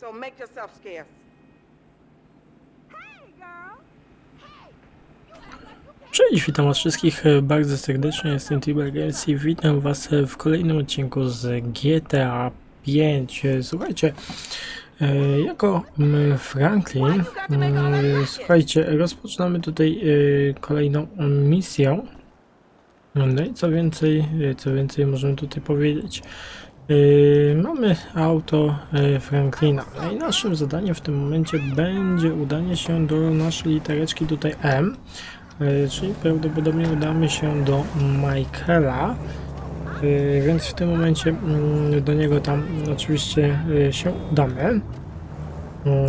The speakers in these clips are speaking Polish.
So make yourself scarce. Cześć, witam was wszystkich e, bardzo serdecznie, jestem Tiber Games i witam was w kolejnym odcinku z GTA 5. E, Słuchajcie, e, jako Franklin, słuchajcie, rozpoczynamy tutaj e, kolejną misję. No i co więcej, co więcej możemy tutaj powiedzieć. E, Mamy auto e, Franklina. No i naszym zadaniem w tym momencie będzie udanie się do naszej litereczki tutaj M. E, Czyli prawdopodobnie udamy się do Michaela. Więc w tym momencie mm, do niego tam oczywiście się udamy. Mm,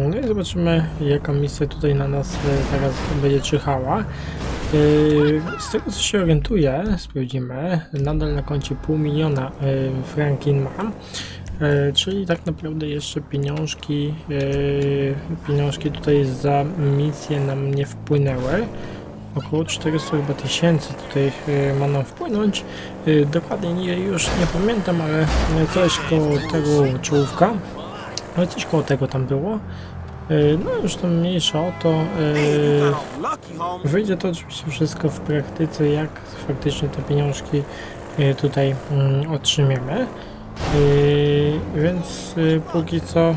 No i zobaczymy jaka misja tutaj na nas teraz będzie czyhała. Z tego co się orientuję, sprawdzimy, nadal na koncie pół miliona e, Franklin mam. E, Czyli tak naprawdę jeszcze pieniążki, e, pieniążki tutaj za misję nam nie wpłynęły około 400 chyba tysięcy tutaj ma nam wpłynąć. Dokładnie nie, już nie pamiętam, ale coś koło tego czołówka. Ale coś koło tego tam było. E, No już tam mniejsza o to. e. Wyjdzie to oczywiście wszystko w praktyce, jak faktycznie te pieniążki e, tutaj mm, otrzymiemy. Więc póki co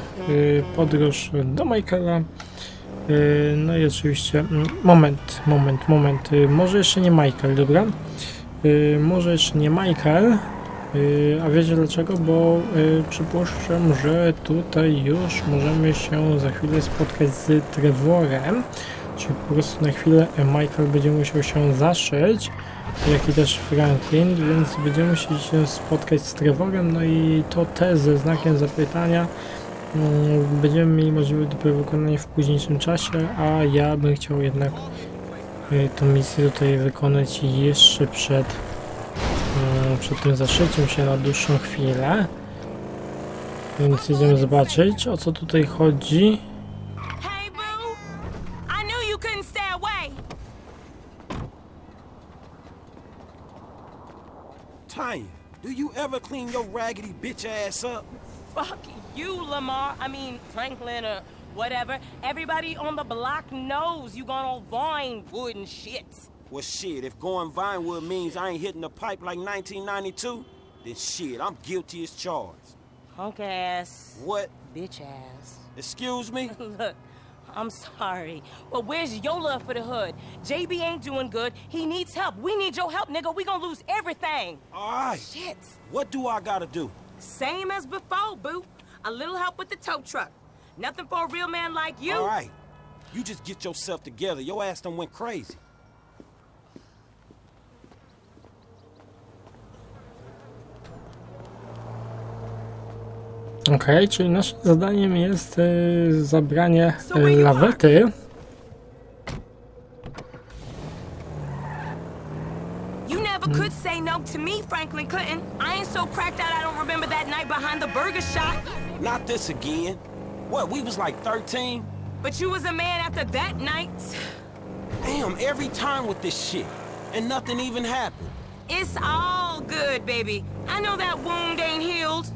podróż do Michaela. No i oczywiście, mm, moment, moment, moment. Może jeszcze nie Michael, dobra? Może jeszcze nie Michael. Yy, A wiecie dlaczego? Bo yy, przypuszczam, że tutaj już możemy się za chwilę spotkać z Trevorem. Czyli po prostu na chwilę Michael będzie musiał się zaszyć, jak i też Franklin, więc będziemy musieli się spotkać z Trevorem, no i to też ze znakiem zapytania. Mm, Będziemy mieli możliwość dopiero wykonania w późniejszym czasie, a ja bym chciał jednak y, tą misję tutaj wykonać jeszcze przed, mm, przed tym zaszyciem się na dłuższą chwilę. Więc idziemy zobaczyć o co tutaj chodzi. Tanya, do you ever clean your raggedy bitch ass up? Fuck you, Lamar. I mean, Franklin or whatever. Everybody on the block knows you gone on Vinewood and shit. Well, shit, if going Vinewood means I ain't hitting the pipe like 1992, then shit, I'm guilty as charged. Punk ass. What? Bitch ass. Excuse me? Look, I'm sorry. But where's your love for the hood? JB ain't doing good. He needs help. We need your help, nigga. We gonna lose everything. All right. Shit. What do I gotta do? Same as before, boo. A little help with the tow truck. Nothing for a real man like you. All right. You just get yourself together. Your ass done went crazy. Okej, czyli naszym zadaniem jest y, zabranie y, lawety. Could say no to me, Franklin Clinton. I ain't so cracked out I don't remember that night behind the burger shop. Not this again. What, we was like 13? But you was a man after that night. Damn, every time with this shit. And nothing even happened. It's all good, baby. I know that wound ain't healed.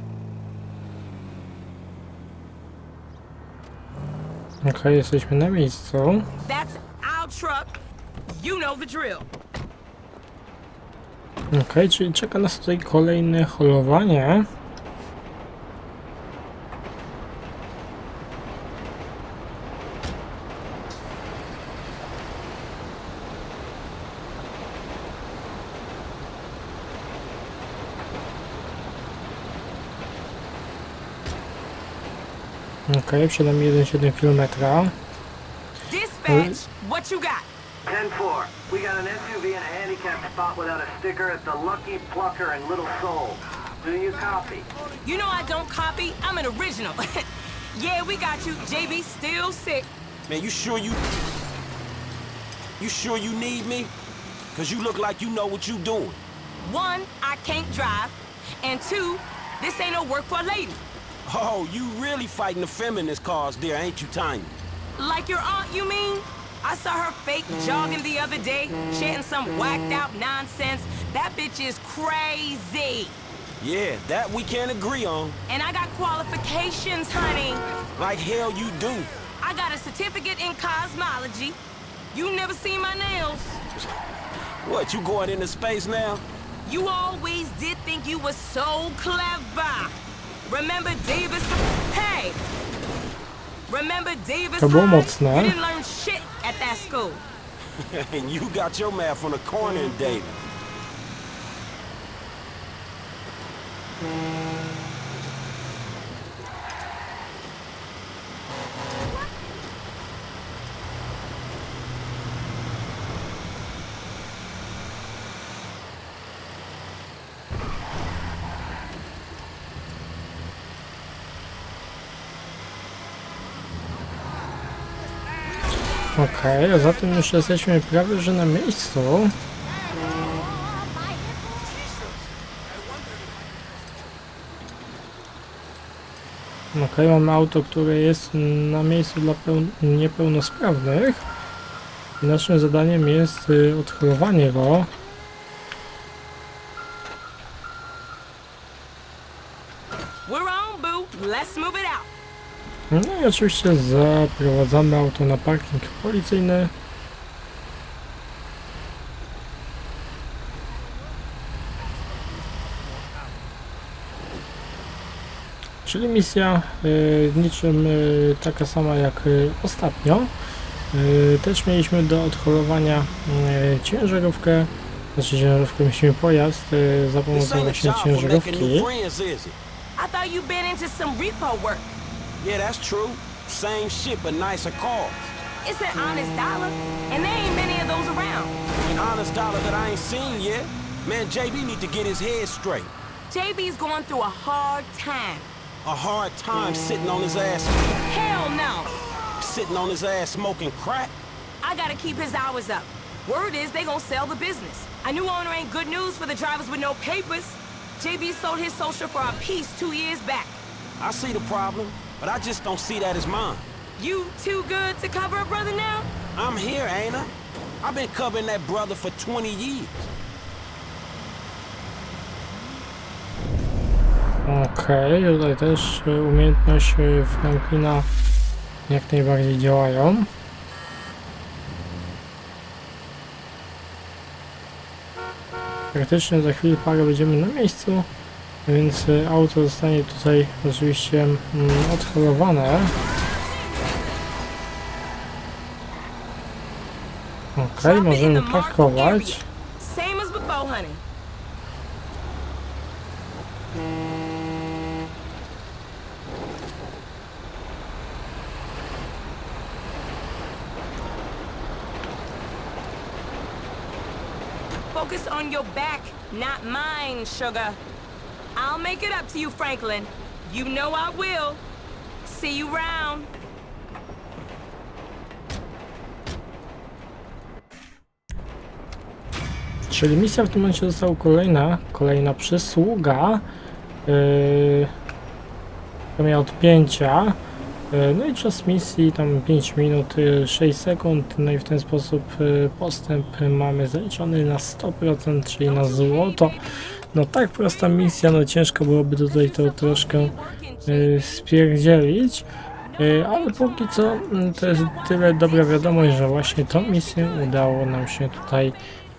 Okej, jesteśmy na miejscu. That's our truck. You know the drill. Okej, czyli czeka nas tutaj kolejne holowanie. Okej, przed nami 1,7 km. Dispatch, what you got? 10-4. We got an SUV in a handicapped spot without a sticker at the Lucky Plucker in Little Seoul. Do you copy? You know I don't copy. I'm an original. yeah, we got you. JB still sick. Man, you sure you... You sure you need me? Cause you look like you know what you doing. One, I can't drive. And two, this ain't no work for a lady. Oh, you really fighting the feminist cause there, ain't you, Tanya? Like your aunt, you mean? I saw her fake jogging the other day, chanting some whacked out nonsense. That bitch is crazy. Yeah, that we can't agree on. And I got qualifications, honey. Like hell you do. I got a certificate in cosmology. You never seen my nails. What, you going into space now? You always did think you were so clever. Remember Davis? Hey! Remember Davis? To było High? mocne. You didn't learn shit at that school. and you got your math from the corner in David. Mm. Okej, a zatem już jesteśmy prawie że na miejscu. Okej, mamy auto, które jest na miejscu dla peł- niepełnosprawnych. I naszym zadaniem jest y, odholowanie go. We're on, boo. Let's move it out. No i oczywiście zaprowadzamy auto na parking policyjny. Czyli misja y, niczym y, taka sama jak y, ostatnio. Y, też mieliśmy do odholowania y, ciężarówkę, znaczy ciężarówkę, mieliśmy pojazd y, za pomocą właśnie ciężarówki. friends, is it? I thought you been into some repo work. Yeah, that's true. Same shit, but nicer cars. It's an honest dollar, and there ain't many of those around. An honest dollar that I ain't seen yet. Man, JB need to get his head straight. JB's going through a hard time. A hard time sitting on his ass, Hell no. sitting on his ass smoking crack. I gotta keep his hours up. Word is they gonna sell the business. A new owner ain't good news for the drivers with no papers. JB sold his social for a piece two years back. I see the problem, but I just don't see that as mine. You too good to cover a brother now? I'm here, ain't I? I've been covering that brother for 20 years. Okej, tutaj też umiejętność Franklina jak najbardziej działają. Praktycznie za chwilę parę będziemy na miejscu, więc y, auto zostanie tutaj oczywiście mm, it in możemy parkować. Focus on your back, not mine, sugar. I'll make it up to you, Franklin. You know I will. See you round. Czyli misja w tym momencie została kolejna, kolejna przysługa. Yy, miała odpięcia. Yy, no i czas misji tam 5 minut yy, 6 sekund. No i w ten sposób yy, postęp mamy zaliczony na 100%, czyli na złoto. No tak prosta misja, no ciężko byłoby tutaj to troszkę yy, spierdzielić. Yy, ale póki co mm, to jest tyle dobra wiadomość, że właśnie tą misję udało nam się tutaj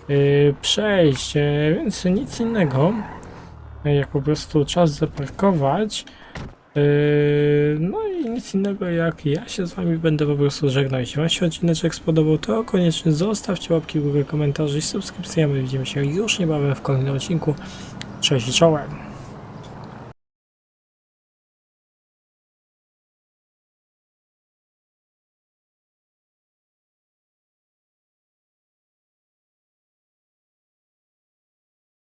yy, przejść, yy, więc nic innego jak po prostu czas zaparkować. Yy, no i nic innego jak ja się z wami będę po prostu żegnał. Jeśli wam się odcineczek spodobał, to koniecznie zostawcie łapki w górę, komentarze i subskrypcje. My widzimy się już niebawem w kolejnym odcinku. Cześć i czołem!